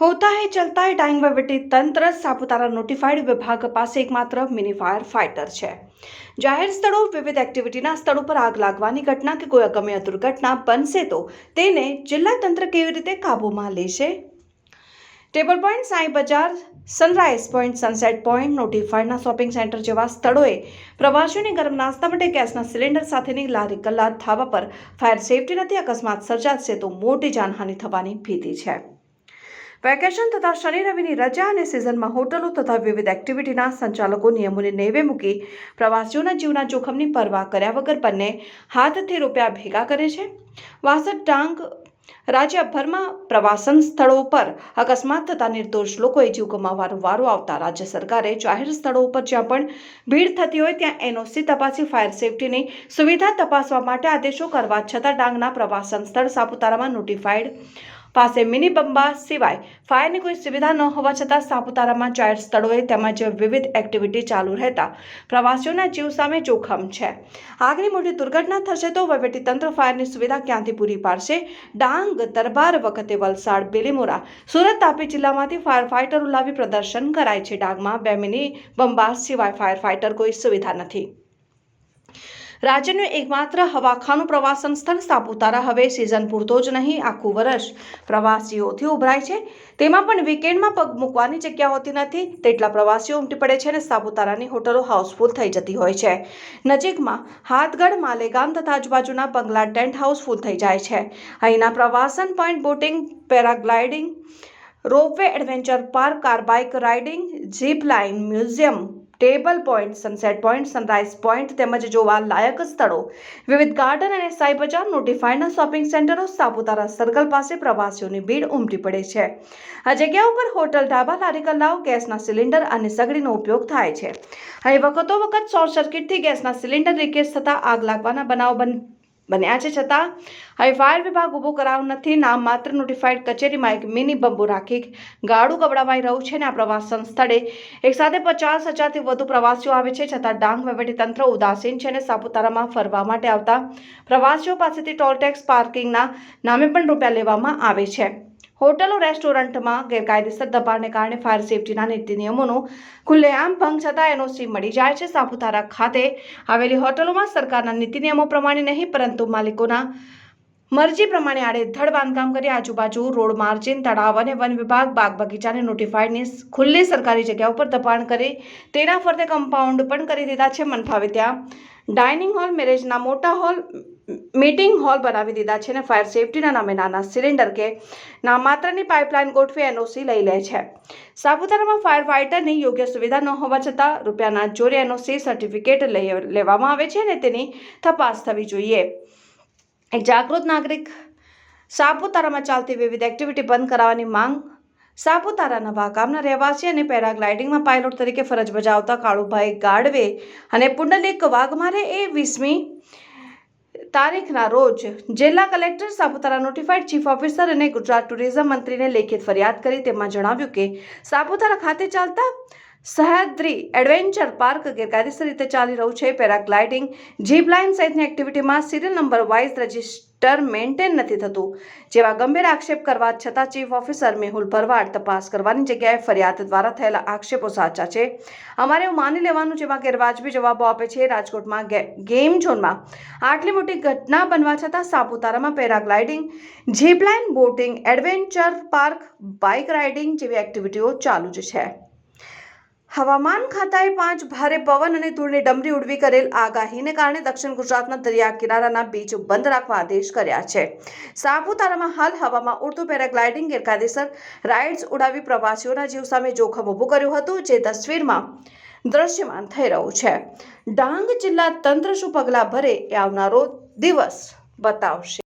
હોતા હે ચલતા હે ડાઇંગ વહીવટી તંત્ર, સાપુતારા નોટિફાઈડ વિભાગ પાસે એકમાત્ર મિની ફાયર ફાઇટર છે. જાહેર સ્થળો વિવિધ એક્ટિવિટીના સ્થળો પર આગ લાગવાની ઘટના કે કોઈ અગમ્ય દુર્ઘટના બનશે તો તેને જિલ્લા તંત્ર કેવી રીતે કાબૂમાં લેશે? ટેબલ પોઈન્ટ સાંઈ બજાર સનરાઈઝ પોઈન્ટ સનસેટ પોઈન્ટ નોટિફાઈડના શોપિંગ સેન્ટર જેવા સ્થળોએ પ્રવાસીઓની ગરમ નાસ્તા માટે ગેસના સિલિન્ડર સાથેની લારી કલાક થાવા પર ફાયર સેફટી નથી અકસ્માત સર્જાશે તો મોટી જાનહાનિ થવાની ભીતી છે. વેકેશન તથા શનિ રવિની રજા અને સિઝનમાં હોટલો તથા વિવિધ એક્ટિવિટીના સંચાલકો નિયમોને નેવે મૂકી પ્રવાસીઓના જીવના જોખમની પરવા કર્યા વગર બંને હાથથી રૂપિયા ભેગા કરે છે. વાસદ ડાંગ, રાજ્યભરમાં પ્રવાસન સ્થળો પર અકસ્માત થતા નિર્દોષ લોકોએ જીવ ગુમાવવાનો વારો આવતા રાજ્ય સરકારે જાહેર સ્થળો ઉપર જ્યાં પણ ભીડ થતી હોય ત્યાં એનઓસી તપાસી, ફાયર સેફટીની સુવિધા તપાસવા માટે આદેશો કરવા છતાં ડાંગના પ્રવાસન સ્થળ સાપુતારામાં નોટિફાઈડ પાસે મિની બંબા સિવાય ફાયરની કોઈ સુવિધા ન હોવા છતાં સાપુતારામાં જાહેર સ્થળોએ તેમજ વિવિધ એક્ટિવિટી ચાલુ રહેતા પ્રવાસીઓના જીવ સામે જોખમ છે. આગની મોટી દુર્ઘટના થશે તો તંત્ર ફાયરની સુવિધા ક્યાંથી પૂરી પાડશે? ડાંગ દરબાર વખતે વલસાડ, બેલીમોરા, સુરત, તાપી જિલ્લામાંથી ફાયર ફાઇટરો લાવી પ્રદર્શન કરાય છે. ડાંગમાં બે મિની બંબા સિવાય ફાયર ફાઇટર કોઈ સુવિધા નથી. રાજ્યનું એકમાત્ર હવાખાનું પ્રવાસન સ્થળ સાપુતારા. હવે સિઝન પૂરતો જ નહીં, આખું વર્ષ પ્રવાસીઓથી ઉભરાય છે. તેમાં પણ વીકેન્ડમાં પગ મૂકવાની જગ્યા હોતી નથી. તેટલા પ્રવાસીઓ ઉમટી પડે છે અને સાપુતારાની હોટલો હાઉસફુલ થઈ જતી હોય છે. નજીકમાં હાથગઢ, માલેગામ તથા આજુબાજુના બંગલા ટેન્ટ હાઉસ ફૂલ થઈ જાય છે. અહીંના પ્રવાસન point boating paragliding ropeway adventure park car bike riding zip line museum table point sunset point sunrise point તેમજ જોવા લાયક સ્થળો. વિવિધ ગાર્ડન અને સાઈ બજાર નોટિફાઈના શોપિંગ સેન્ટરો સાપુતારા સર્કલ પાસે પ્રવાસીઓની ભીડ ઉમટી પડે છે. આ જગ્યા ઉપર હોટલ, ઢાબા, લારી કલ્લાઓ ગેસના સિલિન્ડર અને સગડીનો ઉપયોગ થાય છે. અહીં વખતો વખત શોર્ટ સર્કિટથી ગેસના સિલિન્ડર લીકેજ થતાં આગ લાગવાના બનાવ બન બન્યા છે. છતાં, હવે ફાયર વિભાગ ઊભો કરાવ નથી. નામ માત્ર નોટિફાઈડ કચેરીમાં એક મિની બંબુ રાખી ગાડું ગબડાવાઈ રહ્યું છે ને આ પ્રવાસન સ્થળે. એક સાથે પચાસ હજારથી વધુ પ્રવાસીઓ આવે છે. છતાં, ડાંગ તંત્ર ઉદાસીન છે અને સાપુતારામાં ફરવા માટે આવતા પ્રવાસીઓ પાસેથી ટોલટેક્સ પાર્કિંગના નામે પણ રૂપિયા લેવામાં આવે છે. હોટલો રેસ્ટોરન્ટમાં ગેરકાયદેસર દબાણને કારણે ફાયર સેફટીના નીતિ નિયમોનો ખુલ્લેઆમ ભંગ છતાં એનઓસી મળી જાય છે. સાપુતારા ખાતે આવેલી હોટલોમાં સરકારના નીતિ નિયમો પ્રમાણે નહીં, પરંતુ માલિકોના મરજી પ્રમાણે આડેધડ બાંધકામ કરી આજુબાજુ રોડ માર્જિન, તળાવ અને વન વિભાગ બાગ બગીચાને નોટિફાઈડની ખુલ્લી સરકારી જગ્યા ઉપર દબાણ કરી તેના ફરતે કમ્પાઉન્ડ પણ કરી દીધા છે. મન ફાવે ત્યાં ડાઇનિંગ હોલ, મેરેજના મોટા હોલ મીટિંગ હોલ બનાવી દીધા છે અને ફાયર સેફટીના નામે નાના સિલિન્ડર કે ના માત્રની પાઇપલાઇન ગોઠવી એનઓસી લઈ લે છે. સાપુતારામાં ફાયર ફાઇટરની યોગ્ય સુવિધા ન હોવા છતાં રૂપિયાના જોરે એનઓસી સર્ટિફિકેટ લઈ લેવામાં આવે છે અને તેની તપાસ થવી જોઈએ. એક જાગૃત નાગરિક સાપુતારામાં ચાલતી વિવિધ એક્ટિવિટી બંધ કરાવવાની માંગ સાપુતારા નવા ગામના રહેવાસી અને પેરાગ્લાઇડિંગમાં પાયલોટ તરીકે ફરજ બજાવતા કાળુભાઈ ગાડવે અને પુંડલિક વાઘમારે એ વીસમી તારીખના રોજ જિલ્લા collector Saputara notified chief officer અને ગુજરાત ટુરિઝમ મંત્રીને લેખિત ફરિયાદ કરી, તેમાં જણાવ્યું કે સાપુતારા ખાતે ચાલતા સહ્યાદ્રી એડવેન્ચર પાર્ક ગેરકાયદેસર રીતે ચાલી રહ્યું છે. પેરાગ્લાઇડિંગ, જીપ લાઇન સહિતની એક્ટિવિટીમાં serial number wise register maintain નથી થતું, જેવા ગંભીર આક્ષેપ કરવા છતાં ચીફ ઓફિસર મેહુલ ભરવાડ તપાસ કરવાની જગ્યાએ ફરિયાદ દ્વારા થયેલા આક્ષેપો સાચા છે. અમારે એવું માની લેવાનું જેમાં ગેરવાજબી જવાબો આપે છે. રાજકોટમાં ગેમ ઝોનમાં આટલી મોટી ઘટના બનવા છતાં સાપુતારામાં paragliding zip line boating, adventure park, bike riding જેવી એક્ટિવિટીઓ ચાલુ જ છે. હવામાન ખાતાએ પાંચ ભારે પવન અને ધૂળની ડમરી ઉડવી કરેલ આગાહીને કારણે દક્ષિણ ગુજરાતના દરિયા કિનારાના બીચ બંધ રાખવા આદેશ કર્યા છે. સાપુતારામાં હાલ હવામાં ઉડતું પેરાગ્લાઇડિંગ ગેરકાયદેસર રાઇડ્સ ઉડાવી પ્રવાસીઓના જીવ સામે જોખમ ઊભું કર્યું હતું, જે તસવીરમાં દ્રશ્યમાન થઈ રહ્યું છે. ડાંગ જિલ્લા તંત્ર શું પગલાં ભરે એ આવનારો દિવસ બતાવશે.